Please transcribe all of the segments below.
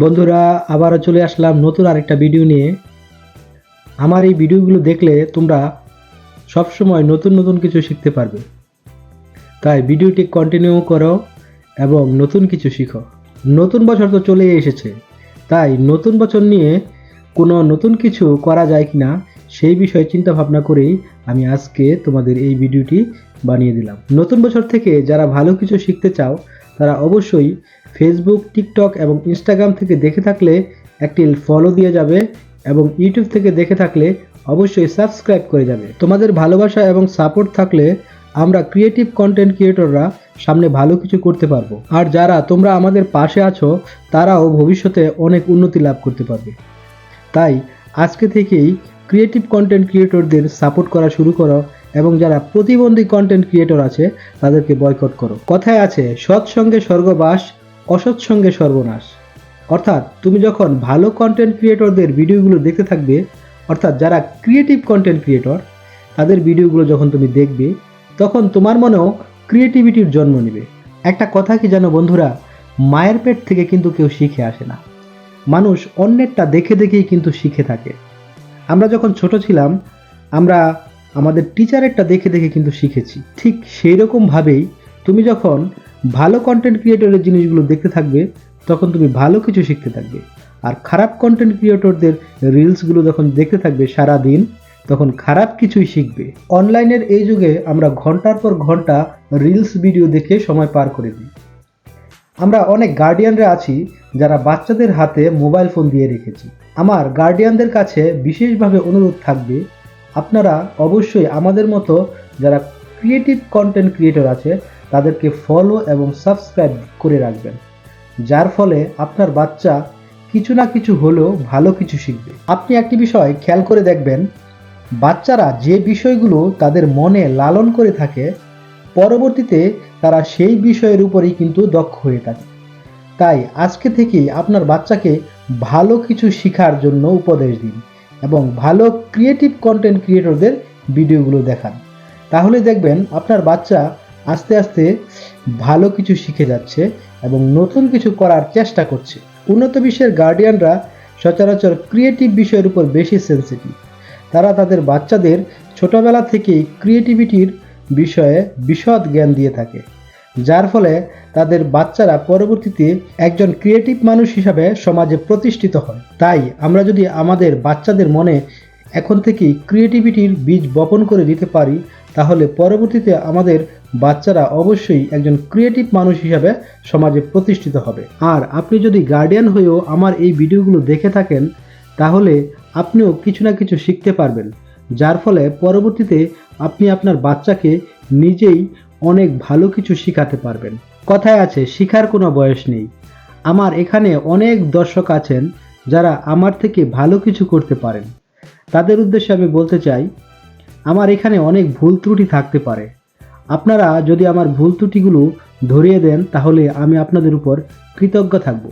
বন্ধুরা, আবারও চলে আসলাম নতুন আরেকটা ভিডিও নিয়ে। আমার এই ভিডিওগুলো দেখলে তোমরা সবসময় নতুন নতুন কিছু শিখতে পারবে। তাই ভিডিওটি কন্টিনিউ করো এবং নতুন কিছু শিখো। নতুন বছর তো চলেই এসেছে। তাই নতুন বছর নিয়ে কোনো নতুন কিছু করা যায় কিনা সেই বিষয়ে চিন্তা ভাবনা করেই আমি আজকে তোমাদের এই ভিডিওটি বানিয়ে দিলাম। নতুন বছর থেকে যারা ভালো কিছু শিখতে চাও, তারা অবশ্যই ফেসবুক টিকটক এবং ইনস্টাগ্রাম থেকে দেখে থাকলে একটি ফলো দিয়ে যাবে এবং ইউটিউব থেকে দেখে থাকলে অবশ্যই সাবস্ক্রাইব করে যাবে। তোমাদের ভালোবাসা এবং সাপোর্ট থাকলে আমরা ক্রিয়েটিভ কন্টেন্ট ক্রিয়েটররা সামনে ভালো কিছু করতে পারব। আর যারা তোমরা আমাদের পাশে আছো, তারাও ভবিষ্যতে অনেক উন্নতি লাভ করতে পারবে। তাই আজকে থেকেই ক্রিয়েটিভ কন্টেন্ট ক্রিয়েটরদের সাপোর্ট করা শুরু করো এবং যারা প্রতিবন্ধী কন্টেন্ট ক্রিয়েটর আছে, তাদেরকে বয়কট করো। কথায় আছে সৎসঙ্গে স্বর্গবাস, অসৎ সঙ্গে সর্বনাশ। অর্থাৎ, তুমি যখন ভালো কন্টেন্ট ক্রিয়েটরদের ভিডিওগুলো দেখতে থাকবে, অর্থাৎ যারা ক্রিয়েটিভ কন্টেন্ট ক্রিয়েটর তাদের ভিডিওগুলো যখন তুমি দেখবে, তখন তোমার মনেও ক্রিয়েটিভিটির জন্ম নেবে। একটা কথা কি জানো বন্ধুরা? মায়ের পেট থেকে কিন্তু কেউ শিখে আসে না। মানুষ অন্যেরটা দেখে দেখেই কিন্তু শিখে থাকে। আমরা যখন ছোট ছিলাম, আমরা আমাদের টিচারেরটা দেখে দেখে কিন্তু শিখেছি। ঠিক সেই রকমভাবেই তুমি যখন ভালো কন্টেন্ট ক্রিয়েটরের জিনিসগুলো দেখতে থাকবে, তখন তুমি ভালো কিছু শিখতে থাকবে। আর খারাপ কন্টেন্ট ক্রিয়েটরদের রিলসগুলো যখন দেখতে থাকবে সারা দিন তখন খারাপ কিছুই শিখবে। অনলাইনের এই যুগে আমরা ঘণ্টার পর ঘণ্টা রিলস ভিডিও দেখে সময় পার করে দিই। আমরা অনেক গার্ডিয়ানরা আছি যারা বাচ্চাদের হাতে মোবাইল ফোন দিয়ে রেখেছি। আমার গার্ডিয়ানদের কাছে বিশেষভাবে অনুরোধ থাকবে, আপনারা অবশ্যই আমাদের মতো যারা ক্রিয়েটিভ কন্টেন্ট ক্রিয়েটর আছে, তাদেরকে ফলো এবং সাবস্ক্রাইব করে রাখবেন, যার ফলে আপনার বাচ্চা কিছু না কিছু হলেও ভালো কিছু শিখবে। আপনি একটি বিষয় খেয়াল করে দেখবেন, বাচ্চারা যে বিষয়গুলো তাদের মনে লালন করে থাকে পরবর্তীতে তারা সেই বিষয়ের উপরেই কিন্তু দক্ষ হয়ে থাকে। তাই আজকে থেকেই আপনার বাচ্চাকে ভালো কিছু শেখার জন্য উপদেশ দিন এবং ভালো ক্রিয়েটিভ কন্টেন্ট ক্রিয়েটরদের ভিডিওগুলো দেখান। তাহলে দেখবেন আপনার বাচ্চা আস্তে আস্তে ভালো কিছু শিখে যাচ্ছে এবং নতুন কিছু করার চেষ্টা করছে। উন্নত বিশ্বের গার্ডিয়ানরা সচরাচর ক্রিয়েটিভ বিষয়ের উপর বেশি সেন্সিটিভ তারা তাদের বাচ্চাদের ছোটবেলা থেকেই ক্রিয়েটিভিটির বিষয়ে বিশদ জ্ঞান দিয়ে থাকে, যার ফলে তাদের বাচ্চারা পরবর্তীতে একজন ক্রিয়েটিভ মানুষ হিসাবে সমাজে প্রতিষ্ঠিত হয়। তাই আমরা যদি আমাদের বাচ্চাদের মনে এখন থেকেই ক্রিয়েটিভিটির বীজ বপন করে দিতে পারি, তাহলে পরবর্তীতে আমাদের বাচ্চারা অবশ্যই একজন ক্রিয়েটিভ মানুষ হিসাবে সমাজে প্রতিষ্ঠিত হবে। আর আপনি যদি গার্ডিয়ান হয়েও আমার এই ভিডিওগুলো দেখে থাকেন, তাহলে আপনিও কিছু না কিছু শিখতে পারবেন। যার ফলে পরবর্তীতে আপনি আপনার বাচ্চাকে নিজেই অনেক ভালো কিছু শেখাতে পারবেন। কথায় আছে, শিখার কোনো বয়স নেই। আমার এখানে অনেক দর্শক আছেন যারা আমার থেকে ভালো কিছু করতে পারেন। তাদের উদ্দেশ্যে আমি বলতে চাই, আমার এখানে অনেক ভুল ত্রুটি থাকতে পারে। আপনারা যদি আমার ভুল ত্রুটিগুলো ধরিয়ে দেন, তাহলে আমি আপনাদের উপর কৃতজ্ঞ থাকব।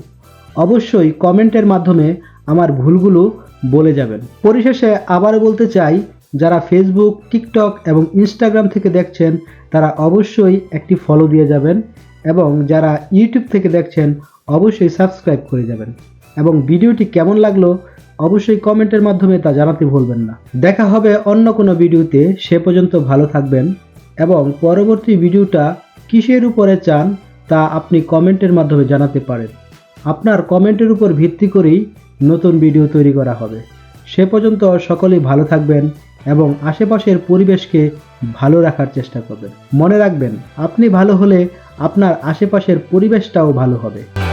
অবশ্যই কমেন্টের মাধ্যমে আমার ভুলগুলো বলে যাবেন। পরিশেষে আবারও বলতে চাই, যারা ফেসবুক টিকটক এবং ইনস্টাগ্রাম থেকে দেখছেন, তারা অবশ্যই একটি ফলো দিয়ে যাবেন এবং যারা ইউটিউব থেকে দেখছেন, অবশ্যই সাবস্ক্রাইব করে যাবেন। এবং ভিডিওটি কেমন লাগল, অবশ্যই কমেন্টের মাধ্যমে তা জানাতে ভুলবেন না। দেখা হবে অন্য কোনো ভিডিওতে, সে পর্যন্ত ভালো থাকবেন এবং পরবর্তী ভিডিওটা কিসের উপরে চান, তা আপনি কমেন্টের মাধ্যমে জানাতে পারেন। আপনার কমেন্টের উপর ভিত্তি করেই নতুন ভিডিও তৈরি করা হবে। সে পর্যন্ত সকলেই ভালো থাকবেন এবং আশেপাশের পরিবেশকে ভালো রাখার চেষ্টা করবেন। মনে রাখবেন, আপনি ভালো হলে আপনার আশেপাশের পরিবেশটাও ভালো হবে।